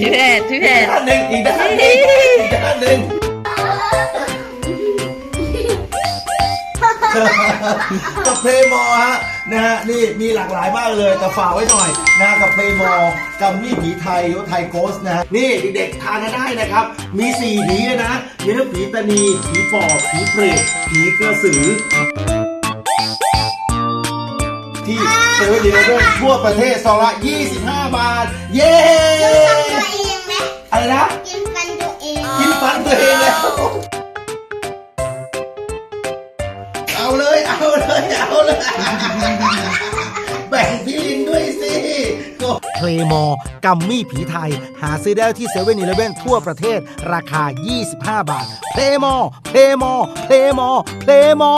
พี่เพชรพี่เพชรด้านหนึ่งอีกด้านหนึ่งอีกด้านหนึ่งกับเพลย์มอฮะนะฮะนี่มีหลากหลายมากเลยแต่ฝากไว้หน่อยนะกับเพลย์มอกัมมี่ผีไทยหรือว่าไทยโกสนะฮะนี่เด็กๆทานกันได้นะครับ มีสี่ผีเลยนะมีทั้งผีตานีผีปอบผีเปรตผีกระสือ ที่เซเว่นดีเลเวอร์ทั่วประเทศซองละ 25 บาท เย้ เอาเลย เอาเลย เอาเลย แบ่งพี่ลินด้วยสิเพลมอกัมมี่ผีไทย หาซื้อได้ที่เซเว่นอีเลเว่นทั่วประเทศ ราคา 25 บาท เพลมอเพลมอเพลมอเพลมอ